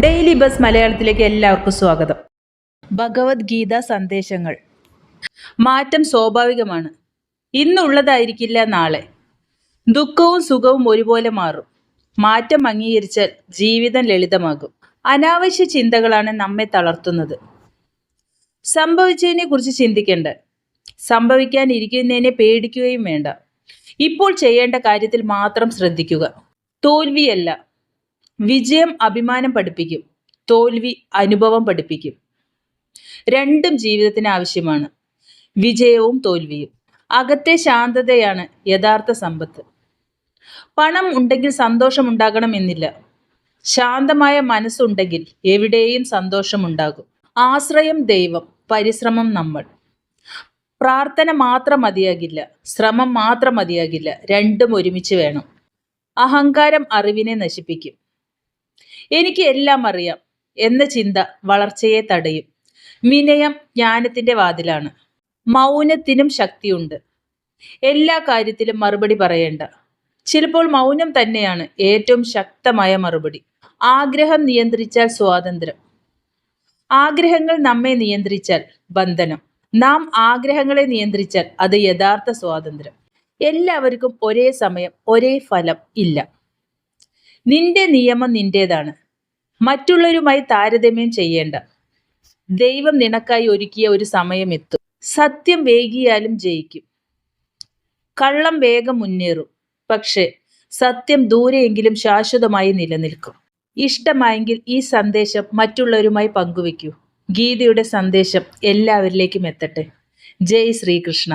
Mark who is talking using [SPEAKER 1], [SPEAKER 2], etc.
[SPEAKER 1] Daily bus മലയാളത്തിലേക്ക് എല്ലാവർക്കും സ്വാഗതം. ഭഗവത്ഗീത സന്ദേശങ്ങൾ. മാറ്റം സ്വാഭാവികമാണ്. ഇന്നുള്ളതായിരിക്കില്ല നാളെ. ദുഃഖവും സുഖവും ഒരുപോലെ മാറും. മാറ്റം അംഗീകരിച്ചാൽ ജീവിതം ലളിതമാകും. അനാവശ്യ ചിന്തകളാണ് നമ്മെ തളർത്തുന്നത്. സംഭവിച്ചതിനെ കുറിച്ച് ചിന്തിക്കേണ്ട. സംഭവിക്കാനിരിക്കുന്നതിനെ പേടിക്കുകയും വേണ്ട. ഇപ്പോൾ ചെയ്യേണ്ട കാര്യത്തിൽ മാത്രം ശ്രദ്ധിക്കുക. തോൽവിയല്ല. വിജയം അഭിമാനം പഠിപ്പിക്കും. തോൽവി അനുഭവം പഠിപ്പിക്കും. രണ്ടും ജീവിതത്തിന് ആവശ്യമാണ്. വിജയവും തോൽവിയും. അകത്തെ ശാന്തതയാണ് യഥാർത്ഥ സമ്പത്ത്. പണം ഉണ്ടെങ്കിൽ സന്തോഷം ഉണ്ടാകണമെന്നില്ല ശാന്തമായ മനസ്സുണ്ടെങ്കിൽ എവിടെയും സന്തോഷമുണ്ടാകും ആശ്രയം ദൈവം പരിശ്രമം നമ്മൾ. പ്രാർത്ഥന മാത്രം മതിയാകില്ല. ശ്രമം മാത്രം മതിയാകില്ല. രണ്ടും ഒരുമിച്ച് വേണം. അഹങ്കാരം അറിവിനെ നശിപ്പിക്കും. എനിക്ക് എല്ലാം അറിയാം എന്ന ചിന്ത വളർച്ചയെ തടയും. വിനയം ജ്ഞാനത്തിന്റെ വാതിലാണ്. മൗനത്തിനും ശക്തിയുണ്ട്. എല്ലാ കാര്യത്തിലും മറുപടി പറയേണ്ട. ചിലപ്പോൾ മൗനം തന്നെയാണ് ഏറ്റവും ശക്തമായ മറുപടി. ആഗ്രഹം നിയന്ത്രിച്ചാൽ സ്വാതന്ത്ര്യം. ആഗ്രഹങ്ങൾ നമ്മെ നിയന്ത്രിച്ചാൽ ബന്ധനം. നാം ആഗ്രഹങ്ങളെ നിയന്ത്രിച്ചാൽ അത് യഥാർത്ഥ സ്വാതന്ത്ര്യം. എല്ലാവർക്കും ഒരേ സമയം ഒരേ ഫലം ഇല്ല. നിന്റെ നിയമം നിന്റേതാണ്. മറ്റുള്ളവരുമായി താരതമ്യം ചെയ്യേണ്ട. ദൈവം നിനക്കായി ഒരുക്കിയ ഒരു സമയം എത്തും. സത്യം വേഗിയാലും ജയിക്കും. കള്ളം വേഗം മുന്നേറും. പക്ഷേ സത്യം ദൂരെയെങ്കിലും ശാശ്വതമായി നിലനിൽക്കും. ഇഷ്ടമായെങ്കിൽ ഈ സന്ദേശം മറ്റുള്ളവരുമായി പങ്കുവെക്കൂ ഗീതയുടെ സന്ദേശം എല്ലാവരിലേക്കും എത്തട്ടെ. ജയ് ശ്രീകൃഷ്ണ.